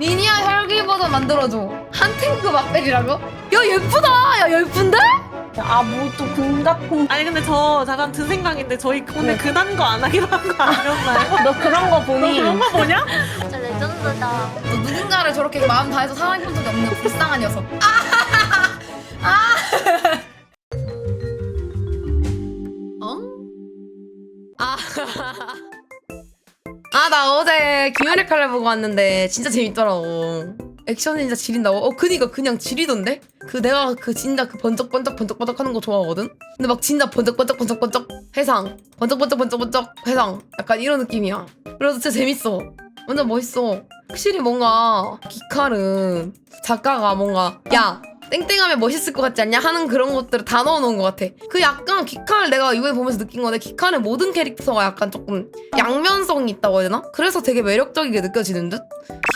리니아 혈기 버전 만들어줘. 한 탱크 맛백이라고? 야 예쁘다. 야 예쁜데? 아 뭐또 금같은 아니 근데 저 잠깐 든 생각인데 저희 오늘 근한 거 안 하기로 한 거 아니었나요? 너 그런 거 너 보니 그런 거 뭐냐? 진짜 레전드다. 너 누군가를 저렇게 마음 다해서 사랑해본 적이 없는 불쌍한 녀석. 아! 어? 아. 아, 나 어제 김연의 칼날 보고 왔는데 진짜 재밌더라고. 액션이 진짜 지린다고? 어, 그니까 그냥 지리던데? 그 내가 그 진짜 그 번쩍번쩍 번쩍번쩍 하는 거 좋아하거든? 근데 막 진짜 번쩍번쩍 번쩍번쩍 해상. 번쩍번쩍 번쩍번쩍 해상. 약간 이런 느낌이야. 그래서 진짜 재밌어. 완전 멋있어. 확실히 뭔가 기칼은 작가가 뭔가 야 땡땡하면 멋있을 것 같지 않냐 하는 그런 것들을 다 넣어놓은 것 같아. 그 약간 기칼 내가 이번에 보면서 느낀 건데 기칼의 모든 캐릭터가 약간 조금 양면성이 있다고 해야 되나? 그래서 되게 매력적이게 느껴지는 듯?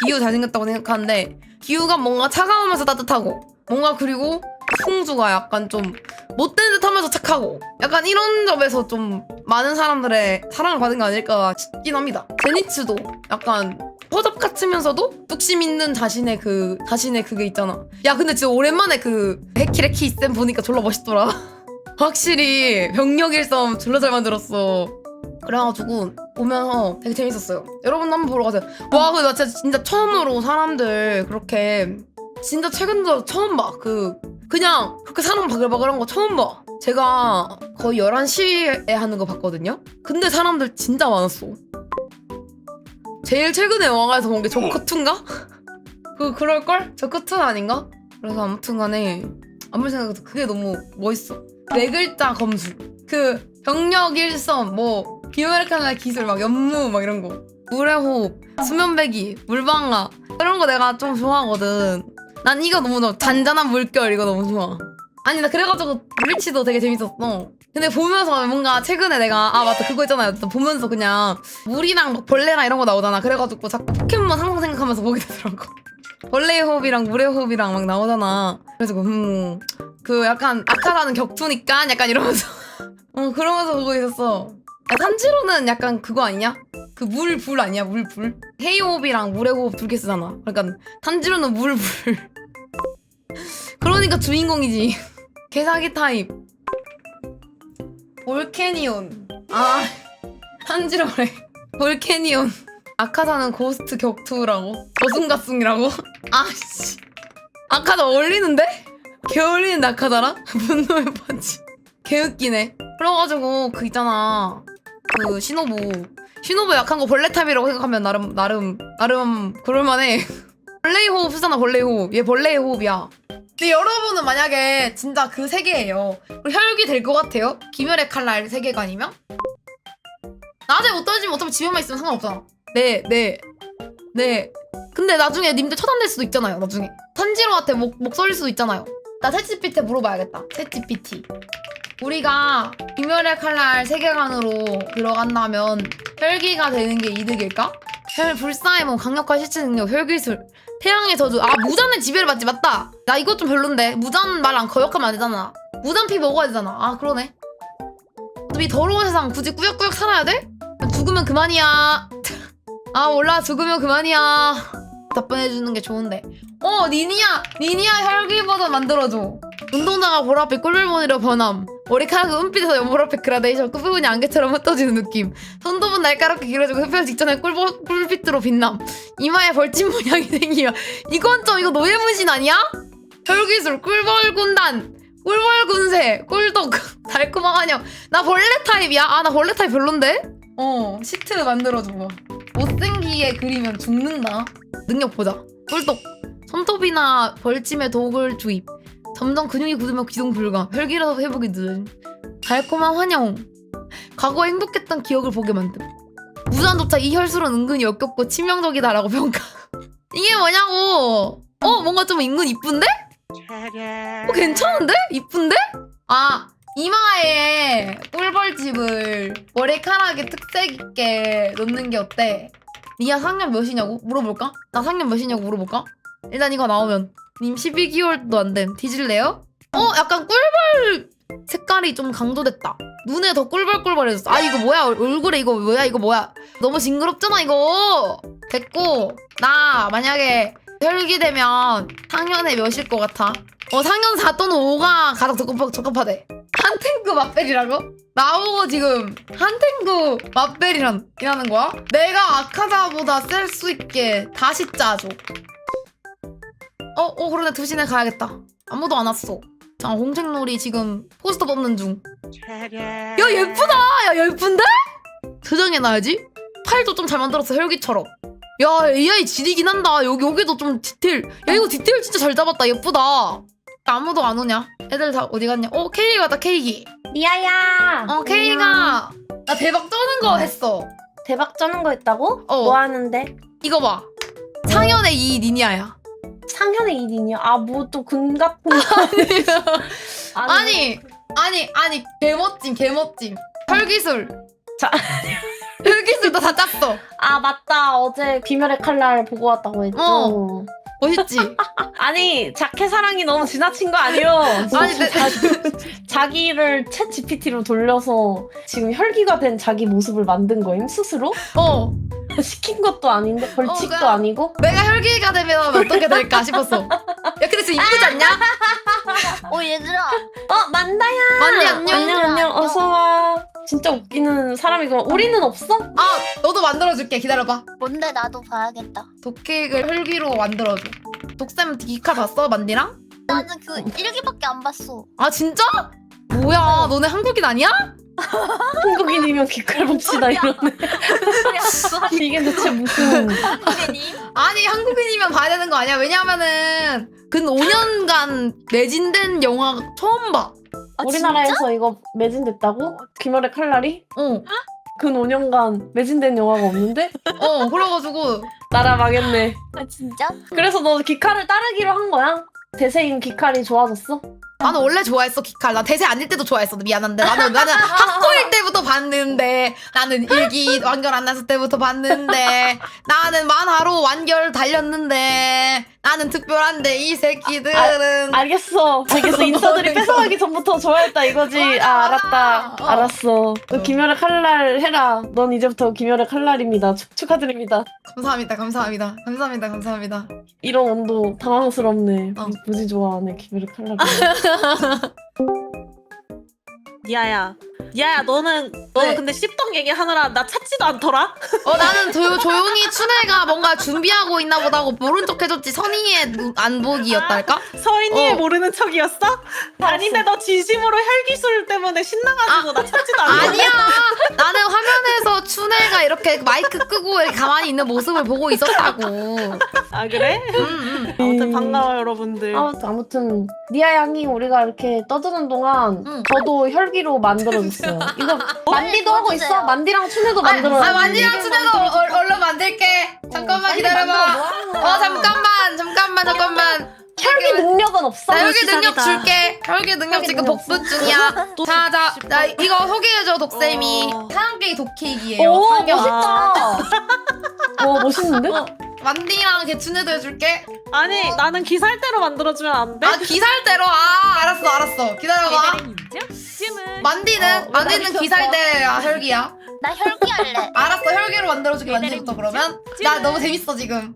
기우 잘생겼다고 생각하는데 기우가 뭔가 차가우면서 따뜻하고 뭔가 그리고 풍주가 약간 좀 못된 듯 하면서 착하고 약간 이런 점에서 좀 많은 사람들의 사랑을 받은 게 아닐까 싶긴 합니다. 제니츠도 약간 허접 같으면서도 뚝심 있는 자신의 그 자신의 그게 있잖아. 야 근데 진짜 오랜만에 그 해키레키 쌤 보니까 졸라 멋있더라. 확실히 병력 일섬 졸라 잘 만들었어. 그래가지고 보면서 되게 재밌었어요. 여러분도 한번 보러 가세요. 와 근데 나 진짜, 진짜 처음으로 사람들 그렇게 진짜 최근 들어 처음 봐. 그 그냥 그렇게 사람 바글바글한 거 처음 봐. 제가 거의 11시에 하는 거 봤거든요. 근데 사람들 진짜 많았어. 제일 최근에 영화관에서 본 게 조커2인가? 그, 그럴걸? 조커2 아닌가? 그래서 아무튼 간에 아무리 생각해도 그게 너무 멋있어. 네 글자 검수. 그, 병력 일섬, 뭐, 비메리카나 기술, 막, 연무, 막 이런 거. 물의 호흡, 수면배기, 물방아. 이런 거 내가 좀 좋아하거든. 난 이거 너무 좋아. 잔잔한 물결, 이거 너무 좋아. 아니, 나 그래가지고, 블리치도 되게 재밌었어. 근데 보면서 뭔가 최근에 내가, 아, 맞다, 그거 있잖아요. 또 보면서 그냥, 물이랑 막 벌레랑 이런 거 나오잖아. 그래가지고 자꾸 포켓몬 항상 생각하면서 보게 되더라고. 벌레의 호흡이랑 물의 호흡이랑 막 나오잖아. 그래서 그, 음, 그 약간 아카라는 격투니까 약간 이러면서. 어, 그러면서 보고 있었어. 야, 산지로는 약간 그거 아니냐? 그 물, 불 아니야? 물, 불? 헤이 호흡이랑 물의 호흡 두 개 쓰잖아. 그러니까 탄지로는 물, 불. 그러니까 주인공이지. 개사기 타입. 볼케니온. 아, 탄지로래. 볼케니온. 아카자는 고스트 격투라고? 저승가승이라고? 아씨. 아카자 어울리는데? 개 어울리는데 아카자랑? 분노의 펀치. 개웃기네. 그래가지고 그 있잖아. 그 신호부. 신호부 약한 거 벌레 탑이라고 생각하면 나름 나름 나름 그럴만해. 벌레의 호흡 쓰잖아 벌레의 호흡. 얘 벌레의 호흡이야. 근데 여러분은 만약에 진짜 그 세계예요. 혈육이 될 것 같아요? 김열의 칼날 세계관이면? 낮에 못 던지면 어차피 집에만 있으면 상관없잖아. 네, 네, 네. 근데 나중에 님들 처단될 수도 있잖아요. 나중에 탄지로한테 목 목소릴 수도 있잖아요. 나 챗GPT에 물어봐야겠다. 챗GPT. 우리가 김열의 칼날 세계관으로 들어간다면 혈기가 되는 게 이득일까? 혈 불사의 몸 강력한 실체 능력 혈기술 태양의 저주. 아 무잔의 지배를 받지 맞다. 나 이것 좀 별론데. 무잔 말안 거역하면 안 되잖아. 무잔 피 먹어야 되잖아. 아 그러네. 어차피 더러운 세상 굳이 꾸역꾸역 살아야 돼? 죽으면 그만이야. 아 몰라. 죽으면 그만이야. 답변해주는 게 좋은데. 어 니니야. 니니야 혈기 버전 만들어줘 운동장과 보랏빛 꿀물무늬로 변함. 머리카락은 은빛에서 연보랏빛 그라데이션 끝부분이 안개처럼 흩어지는 느낌. 손톱은 날카롭게 길어지고 흡혈 직전에 꿀, 꿀빛으로 빛남. 이마에 벌집 모양이 생기며. 이건 좀 이거 노예문신 아니야? 혈기술 꿀벌군단. 꿀벌군새 꿀독 달콤한 환영. 나 벌레 타입이야? 아 나 벌레 타입 별론데? 어 시트 만들어줘 봐. 못생기게 그리면 죽는다. 능력 보자. 꿀독. 손톱이나 벌침에 독을 주입 점점 근육이 굳으며 기동 불가 혈기라도 회복이 늦은 달콤한 환영 과거에 행복했던 기억을 보게 만듦 무한조차 이 혈술은 은근히 역겹고 치명적이다라고 평가 이게 뭐냐고 어 뭔가 좀 은근 이쁜데? 어 괜찮은데? 이쁜데? 아 이마에 꿀벌집을 머리카락에 특색 있게 넣는 게 어때? 니야 상년 몇이냐고? 물어볼까? 나 상년 몇이냐고 물어볼까? 일단 이거 나오면 님 12개월도 안 됨. 뒤질래요? 어, 약간 꿀벌 색깔이 좀 강조됐다. 눈에 더 꿀벌꿀벌해졌어. 아 이거 뭐야 얼- 얼굴에 이거 뭐야 이거 뭐야 너무 징그럽잖아 이거. 됐고 나 만약에 혈기 되면 상현의 몇일 것 같아? 어 상현 4 또는 5가 가장 적합하, 적합하대. 한탱크 맛벨이라고? 나보고 지금 한탱크 맛벨이란 이라는 거야? 내가 아카자보다 셀 수 있게 다시 짜줘. 어, 어 그러네 2시내 가야겠다. 아무도 안 왔어. 자 홍색놀이 지금 포스터 뽑는 중. 야 예쁘다. 야 예쁜데? 저장해놔야지. 팔도 좀 잘 만들었어 혈기처럼. 야 AI 지리긴 한다. 여기 여기도 좀 디테일. 야 이거 디테일 진짜 잘 잡았다. 예쁘다. 아무도 안 오냐? 애들 다 어디 갔냐? 어 케이가 다 케이기. 리아야. 어 케이가 나 대박 떠는 거 했어. 대박 쩌는 거 했다고? 어. 뭐 하는데? 이거 봐. 상현의 이 니니아야. 상현의 일이냐? 아 뭐또근 같은 거. 아니 아니 아니 개멋짐 개멋짐. 혈기술. 자. 혈기술 너다 짰어. 아 맞다 어제 귀멸의 칼날 보고 왔다고 했죠. 어. 멋있지? 아니 자켓 사랑이 너무 지나친 거 아니요? 아니, 내- 자기를 챗 GPT로 돌려서 지금 혈기가 된 자기 모습을 만든 거임 스스로? 어. 시킨 것도 아닌데 벌칙도 어, 그냥- 아니고? 내가 혈기가 되면 어떻게 될까 싶었어. 야 근데 진짜 이쁘지 않냐? 어 얘들아 어 만다야. 만니 안녕. 안녕 안녕 어서 와. 진짜 웃기는 사람이구나. 우리는 없어? 아 너도 만들어줄게 기다려봐. 뭔데 나도 봐야겠다 독케이크를 혈기로 만들어줘. 독쌤 기카 봤어 만디랑? 나는 그 일기밖에 안 봤어 아 진짜? 뭐야 너네 한국인 아니야? 한국인이면 귀칼 봅시다 이러네. 이게 대체 무슨? 아니 한국인이면 봐야 되는 거 아니야? 왜냐면은 근 5년간 매진된 영화 처음 봐. 아, 우리나라에서 이거 매진됐다고? 귀멸의 칼날이? 어, 근 5년간 매진된 영화가 없는데? 어 그래가지고 나라 망했네. 아 진짜? 그래서 너 귀칼을 따르기로 한 거야? 대세인 귀칼이 좋아졌어? 나는 원래 좋아했어 기칼. 나 대세 아닐 때도 좋아했어. 미안한데 나는 나는 학교일 때부터 봤는데 나는 일기 완결 안 났을 때부터 봤는데 나는 만화로 완결 달렸는데 나는 특별한데 이 새끼들은 알겠어. 알겠어. 인싸들이 뺏어가기 전부터 좋아했다 이거지. 맞아, 아. 알았다. 어. 알았어. 너 김열의 칼날 해라. 넌 이제부터 김열의 칼날입니다. 축, 축하드립니다. 감사합니다 감사합니다 감사합니다 감사합니다. 이런 온도 당황스럽네. 어. 무지 좋아하네 김열의 칼날. 니아야. 니아 야 너는 너는 네. 근데 씹덕 얘기 하느라 나 찾지도 않더라? 어 나는 조, 조용히 춘혜가 뭔가 준비하고 있나 보다고 모른 척 해줬지 선의의 눈- 안보기였달까? 서인이의 어. 모르는 척이었어? 아닌데 너 진심으로 혈기술 때문에 신나가지고 나 찾지도 않았어 아니야 나는 화면에서 춘혜가 이렇게 마이크 끄고 이렇게 가만히 있는 모습을 보고 있었다고 아 그래? 음, 음. 아무튼 반가워요 여러분들 아무튼, 아무튼 니아 양이 우리가 이렇게 떠드는 동안 응. 저도 혈기로 만들어줬어요. 이거 만디도 하고. 있어? 만디랑 춘혜도 아, 만들어. 아 만지랑 춘혜도 얼- 얼른 만들게 잠깐만 기다려봐 어 잠깐만 잠깐만 잠깐만 혈기 능력은 없어? 나 혈기 능력 시작이다. 줄게 혈기 능력 지금 능력 복수 중이야 또 자자 싶다. 나 이거 소개해줘 독쌤이 어. 사랑깨기 독케이크예요 오. 멋있다. 와 멋있는데? 어, 만디랑 개춘혜도 해줄게. 아니 나는 기살대로 만들어주면 안 돼? 아 기살대로? 아 알았어 알았어. 기다려봐. 만디는? 어, 만디는 기다리셨어. 기살대야 혈기야? 나 혈기 할래. 알았어 혈기로 만들어줄게 만디부터 그러면. 나 너무 재밌어 지금.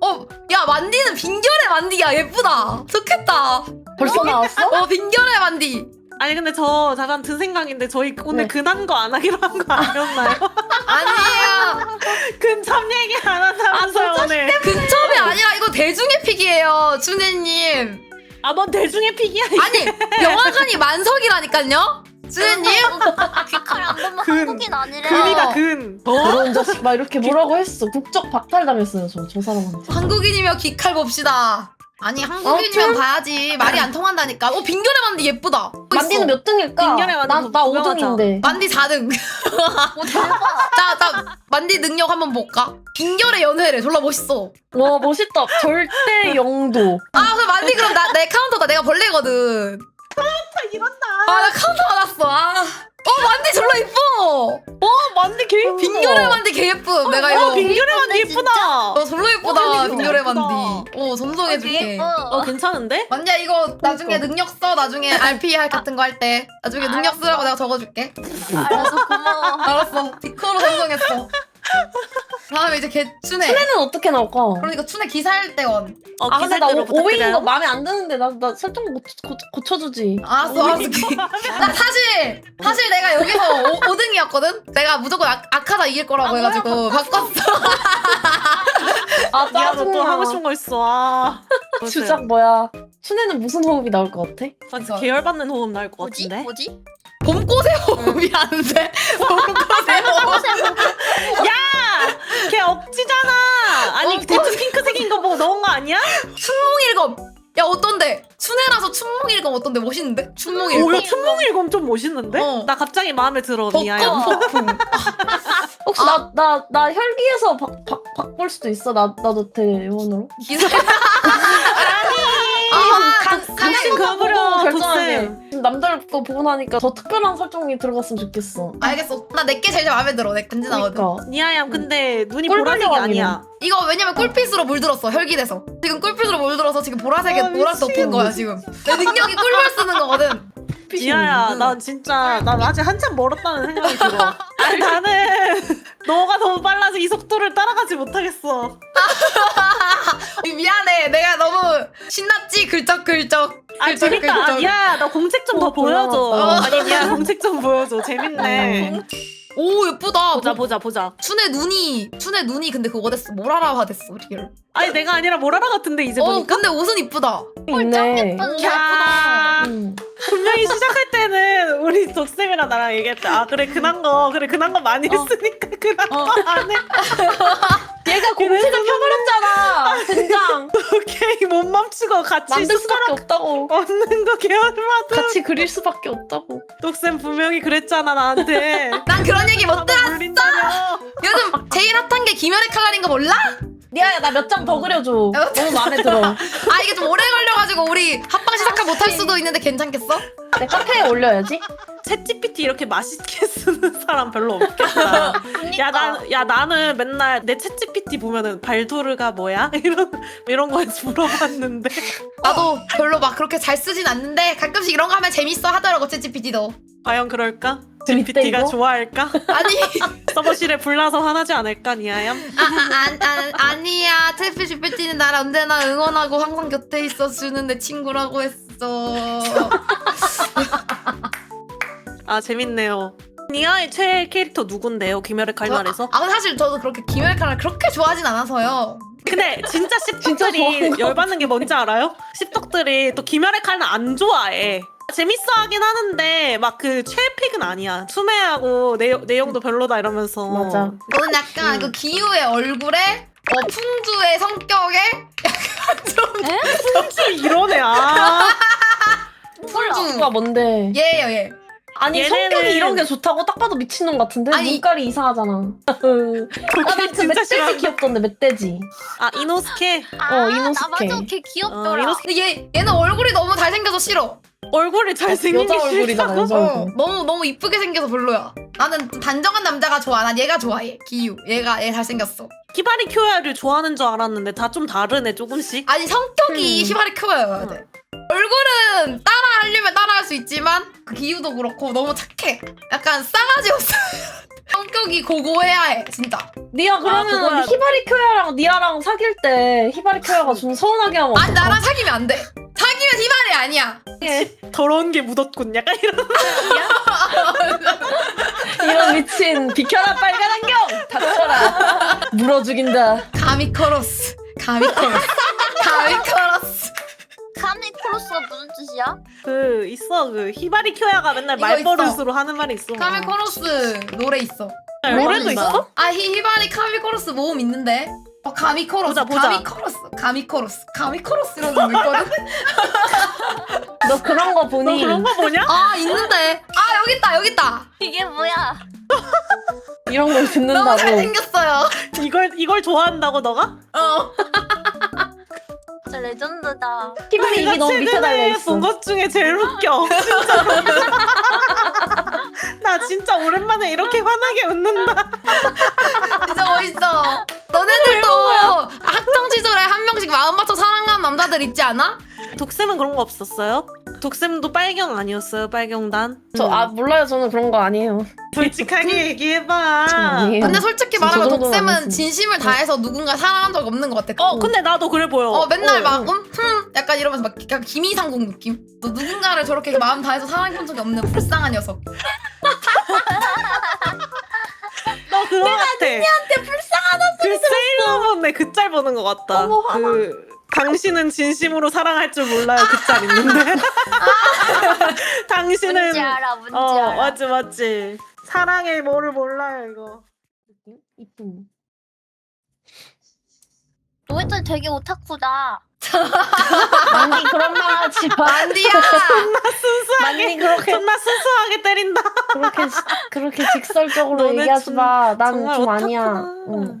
어 야 만디는 빙결의 만디야. 예쁘다. 좋겠다. 벌써 나왔어? 어 빙결의 만디 아니 근데 저 잠깐 든 생각인데 저희 오늘 네. 근한 거 안 하기로 한 거 아니었나요? 아니에요 근참 얘기 안 한다면서요 오늘 근처이 아니라 이거 대중의 픽이에요 준혜님 아넌 대중의 픽이야 이게. 아니 영화관이 만석이라니까요 준혜님 귀칼 안 보면 근. 한국인 아니래 근이다 어. 근 저런 자식 막 이렇게 뭐라고 했어. 국적 박탈당했어요 저 저 사람한테. 한국인이면 귀칼 봅시다 아니 한국인이면 아무튼. 봐야지 말이 안 통한다니까 어 빙결의 만디 예쁘다 만디는 몇 등일까? 빙결에 만디 나 나 구경하자. 5등인데. 만디 4등 오 대박 자, 자, 만디 능력 한번 볼까? 빙결의 연회를 졸라 멋있어. 와 멋있다. 절대 영도. 아, 그럼 만디 그럼 나, 내 카운터다. 내가 벌레거든. 이런다. 아 나 카운터 받았어 아. 어 만디 졸라 이뻐 어 만디 개 예쁘다. 빙결의 만디 개 예쁨 내가 어 이거 빙결의 만디 예쁘다. 어 졸라 예쁘다 어, 빙결의 예쁘다. 만디 어 전송해줄게 예뻐. 어 괜찮은데? 만디야 이거 나중에 능력 써 나중에 RP 할 같은 거 할 때 나중에 능력 알았어. 쓰라고 내가 적어줄게 알아서 고마워. 알았어 디코로 전송했어 다음에 이제 개춘해 춘애는 어떻게 나올까? 그러니까 춘해 기사일 때원 어, 아 근데 나 기사대로 오- 부탁드려요. 거 마음에 안 드는데 나, 나 설정 고쳐, 고, 고쳐주지 알았어 알았어 나 사실 사실 내가 여기서 5, 5등이었거든 내가 무조건 아, 아카다 이길 거라고 아, 해가지고 바꿨어 아 야, 너또 짜증나 하고 싶은 거 있어. 아. 주작 뭐야 춘애는 무슨 호흡이 나올 것 같아? 아, 계열받는 호흡 나올 것 뭐지? 같은데? 뭐지? 봄꽃의 호흡이 안돼 봄꽃의 호흡 야! 걔 억지잖아! 아니, 어, 대충 핑크색인 거 보고 넣은 거 아니야? 춘몽일검 야 어떤데 춘해라서 춘몽일검 어떤데 멋있는데 오, 춘몽일검 야, 춘몽일검 좀 멋있는데? 어. 나 갑자기 마음에 들어, 미아야. 폭풍 혹시 나 나 나 혈기에서 바, 바, 바꿀 수도 있어? 나 나도 대원으로? 기사 아, 아 보고 그려, 결정하게. 도쌤. 남들 거 보고 나니까 더 특별한 설정이 들어갔으면 좋겠어. 알겠어 나 내게 제일 마음에 들어 내 간지나거든 그러니까. 니아야, 근데 눈이 꿀 보라색이 발려가기는. 아니야. 이거 왜냐면 꿀빛으로 물들었어 혈기돼서 지금 꿀빛으로 물들어서 지금 보라색에 아, 보라 덮인 거야 지금 내 능력이 꿀물 쓰는 거거든 지아야, 응. 난 진짜, 난 아직 한참 멀었다는 생각이 들어. 아니, 나는 너가 너무 빨라서 이 속도를 따라가지 못하겠어. 미안해 내가 너무 신났지 글쩍글쩍 아, 글쩍, 재밌다. 아, 글쩍. 야, 나 공책 좀 더 어, 보여줘. 올라왔다. 아니, 야, 공책 좀 보여줘. 재밌네. 오 예쁘다 보자, 보자, 보자. 춘의 눈이 춘의 눈이 근데 그거 됐어 모라라화 됐어 리얼 아니, 내가 아니라 모라라 같은데, 이제 어 보니까. 근데 옷은 이쁘다 있네. 예쁘다. 야, 음. 분명히 시작할 때는 우리 덕쌤이랑 나랑 얘기했다. 아, 그래, 근한 거, 그래, 근한 거 많이 했으니까 근한 어. 거 안 해. 얘가 공책을 펴버렸잖아. 된장. 오케이, 못 멈추고 같이 만들 숟가락 수밖에 없다고. 얻는 거 개얼마다. 같이 그릴 수밖에 없다고. 덕쌤 분명히 그랬잖아, 나한테. 난 그런 얘기 못 들었어. 요즘 제일 핫한 게 김열의 칼날인 거 몰라? 니아야 나 몇 장 더 그려줘. 너무 마음에 들어. 아 이게 좀 오래 걸려가지고 우리 합방 시작할 못할 수도 있는데 괜찮겠어? 내 카페에 올려야지. 챗GPT 이렇게 맛있게 쓰는 사람 별로 없겠다. 그니까. 야, 나, 야, 나는 맨날 내 챗GPT 보면은 발도르가 뭐야? 이런, 이런 거 물어봤는데. 나도 별로 막 그렇게 잘 쓰진 않는데 가끔씩 이런 거 하면 재밌어 하더라고 챗GPT도 과연 그럴까? 재밌대, GPT가 이거? 좋아할까? 아니 서버실에 불나서 화나지 않을까, 니아얌? 아, 아, 아, 아, 아니야 챗GPT는 날 언제나 응원하고 항상 곁에 있어주는 내 친구라고 했어 아, 재밌네요. 니아의 최애 캐릭터 누군데요? 김열의 칼날에서? 아 근데 사실 저도 그렇게 김열의 칼날 그렇게 좋아하진 않아서요 근데 진짜 거 열받는 게 뭔지 알아요? 씹덕들이 또 김열의 칼날 안 좋아해. 재밌어 하긴 하는데 막 그 최애픽은 아니야. 수매하고 내용, 내용도 별로다 이러면서. 맞아. 저는 약간 음. 그 기우의 얼굴에 어, 누가 뭔데? 얘예요 얘 아니 얘네는- 성격이 이런 게 좋다고 딱 봐도 미친놈 같은데 아니- 눈깔이 이상하잖아. 아나그 진짜 멧돼지 싫어. 귀엽던데 멧돼지. 아 이노스케 아, 어, 이노스케. 나 맞아. 걔 어, 귀엽더라. 이노스케. 근데 얘 얘는 얼굴이 너무 잘생겨서 싫어 얼굴이 잘생긴 여자 게 얼굴이잖아? 여자 어, 얼굴. 너무 너무 이쁘게 생겨서 별로야 나는 좀 단정한 남자가 좋아 난 얘가 좋아해 기우 얘가 얘 잘생겼어 히바리 큐야를 좋아하는 줄 알았는데 다 좀 다르네 조금씩. 아니 성격이 음. 시바리 큐어여야 돼 얼굴은 따라 하려면 따라 할 수 있지만 그 기우도 그렇고 너무 착해 약간 싸가지 없어 성격이 고고해야 해 진짜 니아 그러면 그거야. 히바리 큐야랑 니아랑 사귈 때 히바리 큐야가 좀 서운하게 하면 아니? 나랑 사귀면 안 돼 사귀면 희발이 아니야 더러운 게 묻었군. 약간 이런. 이런 미친 비켜라 빨간 안경 닥쳐라 물어 죽인다. 가미커로스 가미커로스 가미커로스 카미 코러스가 무슨 뜻이야? 그 있어 그 히바리 큐야가 맨날 이거 말버릇으로 하는 말이 있어. 카미커로스 노래 있어 노래도 있어? 아 히, 히바리 카미코로스 모음 있는데 어 가미코로스 보자, 보자. 가미코로스 가미코로스 가미코로스 이런 거 있거든 너 그런 거 너 보니 그런 거 보냐? 아 있는데 아 여기 있다 여기 있다 이게 뭐야? 이런 걸 너무 듣는다고. 잘생겼어요 이걸 이걸 좋아한다고 너가? 어 레전드다. 키블리 입이 너무 밑에 달려 있어. 본것 중에 제일 웃겨. 진짜로. 나 진짜 오랜만에 이렇게 환하게 웃는다. 진짜 멋있어. 너네들도 학창 시절에 한 명씩 마음 맞춰 사랑하는 남자들 있지 않아? 독쌤은 그런 거 없었어요? 독쌤도 빨경 아니었어요? 빨경단? 저, 아, 몰라요. 저는 그런 거 아니에요. 솔직하게 얘기해봐. 저 아니에요. 근데 솔직히 저 말하면 정도는 독쌤은. 진심을 다해서 누군가 사랑한 적 없는 것 같아. 어, 근데 나도 그래 보여. 어 맨날 어, 막 어. 음, 흠 약간 이러면서 막 약간 김희상궁 느낌. 너 누군가를 저렇게 마음 다해서 사랑해본 적이 없는 불쌍한 녀석. 너 그거 같아. 언니한테 불쌍하다 그 세일러문의 그짤 보는 것 같다. 어머, 화나. 그 당신은 진심으로 사랑할 줄 몰라요. 그 짤 있는데. 당신은 뭔지 알아, 뭔지 어 알아. 맞지 맞지. 사랑의 뭐를 몰라요 이거. 이쁨. 너희들 되게 오타쿠다. 만디 그런 말 하지 마. 안디야. 만디 그렇게 존나 순수하게 때린다. 그렇게 지- 그렇게 직설적으로 너네 얘기하지 좀- 마. 난 정말 좀 아니야. 오타쿠다. 응.